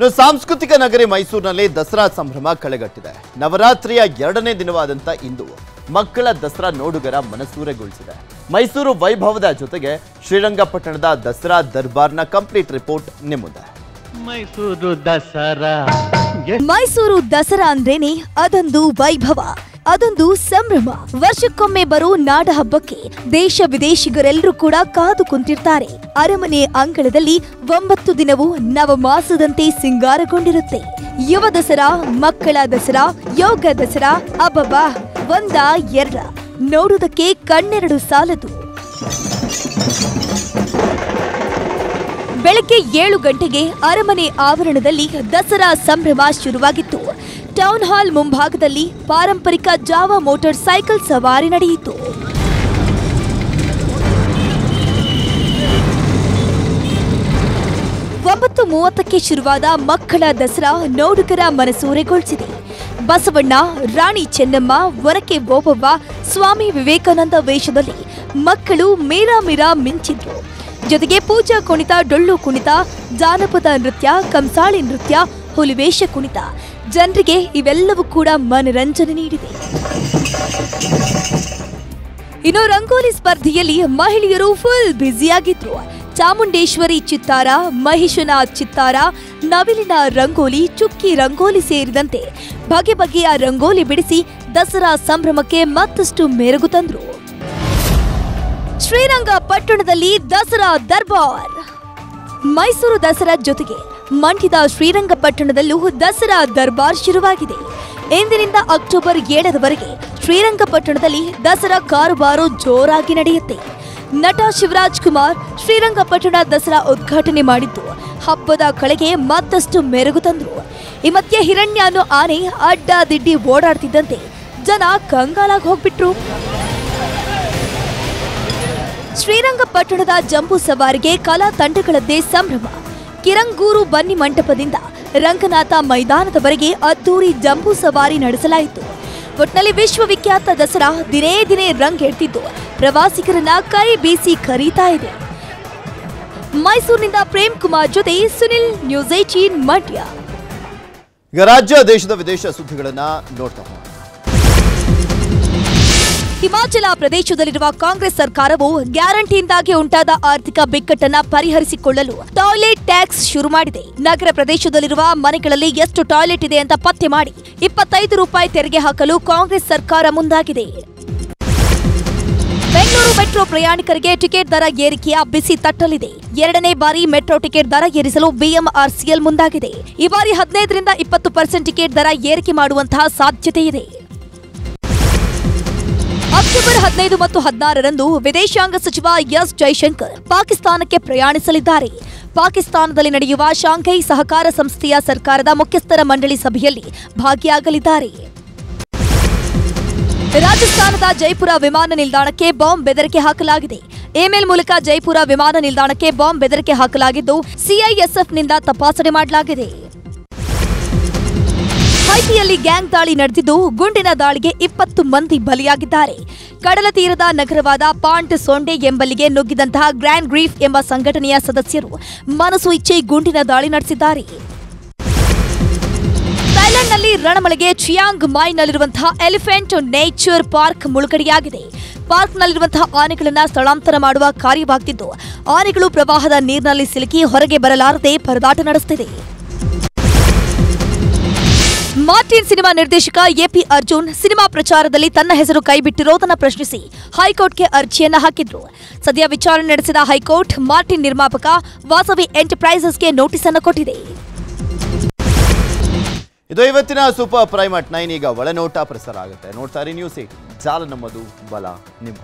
ಇನ್ನು ಸಾಂಸ್ಕೃತಿಕ ನಗರಿ ಮೈಸೂರಿನಲ್ಲಿ ದಸರಾ ಸಂಭ್ರಮ ಕಳೆಗಟ್ಟಿದೆ. ನವರಾತ್ರಿಯ ಎರಡನೇ ದಿನವಾದಂಥ ಇಂದು ಮಕ್ಕಳ ದಸರಾ ನೋಡುಗರ ಮನಸೂರೆಗೊಳಿಸಿದೆ. ಮೈಸೂರು ವೈಭವದ ಜೊತೆಗೆ ಶ್ರೀರಂಗಪಟ್ಟಣದ ದಸರಾ ದರ್ಬಾರ್ನ ಕಂಪ್ಲೀಟ್ ರಿಪೋರ್ಟ್ ನಿಮ್ಮುಂದೆ. ಮೈಸೂರು ದಸರಾ. ಮೈಸೂರು ದಸರಾ ಅಂದ್ರೇನೆ ಅದೊಂದು ವೈಭವ. ಅದೊಂದು ಸಂಭ್ರಮ. ವರ್ಷಕ್ಕೊಮ್ಮೆ ಬರೋ ನಾಡ ಹಬ್ಬಕ್ಕೆ ದೇಶ ವಿದೇಶಿಗರೆಲ್ಲರೂ ಕೂಡ ಕಾದು ಕುಂತಿರ್ತಾರೆ. ಅರಮನೆ ಅಂಗಳದಲ್ಲಿ ಒಂಬತ್ತು ದಿನವೂ ನವಮಾಸದಂತೆ ಸಿಂಗಾರಗೊಂಡಿರುತ್ತೆ. ಯುವ ದಸರಾ, ಮಕ್ಕಳ ದಸರಾ, ಯೋಗ ದಸರಾ, ಅಬ್ಬಬ್ಬಾ, ಒಂದ, ಎರಡ. ನೋಡುವುದಕ್ಕೆ ಕಣ್ಣೆರಡು ಸಾಲದು. ಬೆಳಗ್ಗೆ ಏಳು ಗಂಟೆಗೆ ಅರಮನೆ ಆವರಣದಲ್ಲಿ ದಸರಾ ಸಂಭ್ರಮ ಶುರುವಾಗಿತ್ತು. ಟೌನ್ ಹಾಲ್ ಮುಂಭಾಗದಲ್ಲಿ ಪಾರಂಪರಿಕ ಜಾವ ಮೋಟಾರ್ ಸೈಕಲ್ ಸವಾರಿ ನಡೆಯಿತು. ಒಂಬತ್ತು ಮೂವತ್ತಕ್ಕೆ ಶುರುವಾದ ಮಕ್ಕಳ ದಸರಾ ನೋಡುಗರ ಮನಸೂರೆಗೊಳಿಸಿದೆ. ಬಸವಣ್ಣ, ರಾಣಿ ಚೆನ್ನಮ್ಮ, ವರಕೆ ಓಬವ್ವ ಸ್ವಾಮಿ ವಿವೇಕಾನಂದ ವೇಷದಲ್ಲಿ ಮಕ್ಕಳು ಮೀರಾ ಮೀರಾ ಮಿಂಚಿದ್ರು. ಜೊತೆಗೆ ಪೂಜಾ ಕುಣಿತ, ಡೊಳ್ಳು ಕುಣಿತ, ಜಾನಪದ ನೃತ್ಯ, ಕಂಸಾಳಿ ನೃತ್ಯ ಹುಲಿವೇಷ ಕುಣಿತ. ಜನರಿಗೆ ಇವೆಲ್ಲವೂ ಕೂಡ ಮನರಂಜನೆ ನೀಡಿದೆ. ಇನ್ನು ರಂಗೋಲಿ ಸ್ಪರ್ಧೆಯಲ್ಲಿ ಮಹಿಳೆಯರು ಫುಲ್ ಬ್ಯುಸಿಯಾಗಿದ್ರು ಚಾಮುಂಡೇಶ್ವರಿ ಚಿತ್ತಾರ ಮಹಿಷನ ಚಿತ್ತಾರ, ನವಿಲಿನ ರಂಗೋಲಿ, ಚುಕ್ಕಿ ರಂಗೋಲಿ ಸೇರಿದಂತೆ ಬಗೆ ಬಗೆಯ ರಂಗೋಲಿ ಬಿಡಿಸಿ ದಸರಾ ಸಂಭ್ರಮಕ್ಕೆ ಮತ್ತಷ್ಟು ಮೆರುಗು ತಂದ್ರು. ಶ್ರೀರಂಗಪಟ್ಟಣದಲ್ಲಿ ದಸರಾ ದರ್ಬಾರ್. ಮೈಸೂರು ದಸರಾ ಜೊತೆಗೆ ಮಂಡ್ಯದ ಶ್ರೀರಂಗಪಟ್ಟಣದಲ್ಲೂ ದಸರಾ ದರ್ಬಾರ್ ಶುರುವಾಗಿದೆ. ಇಂದಿನಿಂದ ಅಕ್ಟೋಬರ್ ಏಳರವರೆಗೆ ಶ್ರೀರಂಗಪಟ್ಟಣದಲ್ಲಿ ದಸರಾ ಕಾರುಬಾರು ಜೋರಾಗಿ ನಡೆಯುತ್ತೆ. ನಟ ಶಿವರಾಜ್ ಕುಮಾರ್ ಶ್ರೀರಂಗಪಟ್ಟಣ ದಸರಾ ಉದ್ಘಾಟನೆ ಮಾಡಿದ್ದು, ಹಬ್ಬದ ಕಳೆಗೆ ಮತ್ತಷ್ಟು ಮೆರುಗು ತಂದ್ರು. ಈ ಮಧ್ಯೆ ಹಿರಣ್ಯ ಆನೆ ಅಡ್ಡ ದಿಡ್ಡಿ ಓಡಾಡ್ತಿದ್ದಂತೆ ಜನ ಕಂಗಾಲಾಗಿ ಹೋಗ್ಬಿಟ್ರು. ಶ್ರೀರಂಗಪಟ್ಟಣದ ಜಂಬೂ ಸವಾರಿಗೆ ಕಲಾ ತಂಡಗಳದ್ದೇ ಸಂಭ್ರಮ. ಕಿರಂಗೂರು ಬನ್ನಿ ಮಂಟಪದಿಂದ ರಂಗನಾಥ ಮೈದಾನದವರೆಗೆ ಅದ್ದೂರಿ ಜಂಬೂ ಸವಾರಿ ನಡೆಸಲಾಯಿತು. ಒಟ್ನಲ್ಲಿ ವಿಶ್ವವಿಖ್ಯಾತ ದಸರಾ ದಿನೇ ದಿನೇ ರಂಗೇಡ್ತಿದ್ದು ಪ್ರವಾಸಿಗರನ್ನ ಕೈ ಬೀಸಿ ಕರೀತಾ ಇದೆ. ಮೈಸೂರಿನಿಂದ ಪ್ರೇಮ್ ಕುಮಾರ್ ಜೊತೆ ಸುನಿಲ್ ನ್ಯೂಸ್ ಏಟೀನ್ ಮಂಡ್ಯ. ರಾಜ್ಯ, ದೇಶದ ವಿದೇಶ ಸುದ್ದಿಗಳನ್ನ ನೋಡ್ತಾ ಹಿಮಾಚಲ ಪ್ರದೇಶದಲ್ಲಿರುವ ಕಾಂಗ್ರೆಸ್ ಸರ್ಕಾರವು ಗ್ಯಾರಂಟಿಯಿಂದಾಗಿ ಉಂಟಾದ ಆರ್ಥಿಕ ಬಿಕ್ಕಟ್ಟನ್ನ ಪರಿಹರಿಸಿಕೊಳ್ಳಲು ಟಾಯ್ಲೆಟ್ ಟ್ಯಾಕ್ಸ್ ಶುರು ಮಾಡಿದೆ. ನಗರ ಪ್ರದೇಶದಲ್ಲಿರುವ ಮನೆಗಳಲ್ಲಿ ಎಷ್ಟು ಟಾಯ್ಲೆಟ್ ಇದೆ ಅಂತ ಪತ್ತೆ ಮಾಡಿ ಇಪ್ಪತ್ತೈದು ರೂಪಾಯಿ ತೆರಿಗೆ ಹಾಕಲು ಕಾಂಗ್ರೆಸ್ ಸರ್ಕಾರ ಮುಂದಾಗಿದೆ. ಬೆಂಗಳೂರು ಮೆಟ್ರೋ ಪ್ರಯಾಣಿಕರಿಗೆ ಟಿಕೆಟ್ ದರ ಏರಿಕೆಯ ಬಿಸಿ ತಟ್ಟಲಿದೆ. ಎರಡನೇ ಬಾರಿ ಮೆಟ್ರೋ ಟಿಕೆಟ್ ದರ ಏರಿಸಲು ಬಿಎಂಆರ್ಸಿಎಲ್ ಮುಂದಾಗಿದೆ. ಈ ಬಾರಿ ಹದಿನೈದರಿಂದ ಇಪ್ಪತ್ತು ಪರ್ಸೆಂಟ್ ಟಿಕೆಟ್ ದರ ಏರಿಕೆ ಮಾಡುವಂತಹ ಸಾಧ್ಯತೆ ಇದೆ ಅಕ್ಟೋಬರ್ ಹದಿನೈದು ಮತ್ತು ಹದಿನಾರರಂದು ವಿದೇಶಾಂಗ ಸಚಿವ ಎಸ್ ಜೈಶಂಕರ್ ಪಾಕಿಸ್ತಾನಕ್ಕೆ ಪ್ರಯಾಣಿಸಲಿದ್ದಾರೆ. ಪಾಕಿಸ್ತಾನದಲ್ಲಿ ನಡೆಯುವ ಶಾಂಘೈ ಸಹಕಾರ ಸಂಸ್ಥೆಯ ಸರ್ಕಾರದ ಮುಖ್ಯಸ್ಥರ ಮಂಡಳಿ ಸಭೆಯಲ್ಲಿ ಭಾಗಿಯಾಗಲಿದ್ದಾರೆ. ರಾಜಸ್ಥಾನದ ಜೈಪುರ ವಿಮಾನ ನಿಲ್ದಾಣಕ್ಕೆ ಬಾಂಬ್ ಬೆದರಿಕೆ ಹಾಕಲಾಗಿದೆ. ಇಮೇಲ್ ಮೂಲಕ ಜೈಪುರ ವಿಮಾನ ನಿಲ್ದಾಣಕ್ಕೆ ಬಾಂಬ್ ಬೆದರಿಕೆ ಹಾಕಲಾಗಿದ್ದು ಸಿಐಎಸ್ಎಫ್ನಿಂದ ತಪಾಸಣೆ ಮಾಡಲಾಗಿದೆ. ಹೈತಿಯಲ್ಲಿ ಗ್ಯಾಂಗ್ ದಾಳಿ ನಡೆದಿದ್ದು ಗುಂಡಿನ ದಾಳಿಗೆ ಇಪ್ಪತ್ತು ಮಂದಿ ಬಲಿಯಾಗಿದ್ದಾರೆ. ಕಡಲ ತೀರದ ನಗರವಾದ ಪಾಂಟ್ ಸೊಂಡೆ ಎಂಬಲ್ಲಿಗೆ ನುಗ್ಗಿದಂತಹ ಗ್ರ್ಯಾಂಡ್ ಗ್ರೀಫ್ ಎಂಬ ಸಂಘಟನೆಯ ಸದಸ್ಯರು ಮನಸು ಇಚ್ಛೆ ಗುಂಡಿನ ದಾಳಿ ನಡೆಸಿದ್ದಾರೆ. ಥೈಲ್ಯಾಂಡ್ನಲ್ಲಿ ರಣಮಳೆಗೆ ಚಿಯಾಂಗ್ ಮಾಯ್ನಲ್ಲಿರುವಂತಹ ಎಲಿಫೆಂಟ್ ನೇಚರ್ ಪಾರ್ಕ್ ಮುಳುಗಡೆಯಾಗಿದೆ. ಪಾರ್ಕ್ನಲ್ಲಿರುವಂತಹ ಆನೆಗಳನ್ನು ಸ್ಥಳಾಂತರ ಮಾಡುವ ಕಾರ್ಯವಾಗ್ತಿದ್ದು, ಆನೆಗಳು ಪ್ರವಾಹದ ನೀರಿನಲ್ಲಿ ಸಿಲುಕಿ ಹೊರಗೆ ಬರಲಾರದೆ ಪರದಾಟ ನಡೆಸುತ್ತಿದೆ. ಮಾರ್ಟಿನ್ ಸಿನಿಮಾ ನಿರ್ದೇಶಕ ಎಪಿ ಅರ್ಜುನ್ ಸಿನಿಮಾ ಪ್ರಚಾರದಲ್ಲಿ ತನ್ನ ಹೆಸರು ಕೈಬಿಟ್ಟಿರೋದನ್ನು ಪ್ರಶ್ನಿಸಿ ಹೈಕೋರ್ಟ್ಗೆ ಅರ್ಜಿಯನ್ನ ಹಾಕಿದ್ರು. ಸದ್ಯ ವಿಚಾರಣೆ ನಡೆಸಿದ ಹೈಕೋರ್ಟ್ ಮಾರ್ಟಿನ್ ನಿರ್ಮಾಪಕ ವಾಸವಿ ಎಂಟರ್ಪ್ರೈಸಸ್ಗೆ ನೋಟಿಸ್ ಅನ್ನು ಕೊಟ್ಟಿದೆ. ಇದು ಇವತ್ತಿನ ಸೂಪರ್ ಪ್ರೈಮ್ ಅಟ್ ನೈನ್ ಈಗ ಒಳನೋಟ ಪ್ರಸಾರ ಆಗುತ್ತೆ. ನೋಡ್ತಾರೆ ನ್ಯೂಸ್ ಜಾಲ ನಮ್ಮದು ಬಲ ನಿಮ್ಮ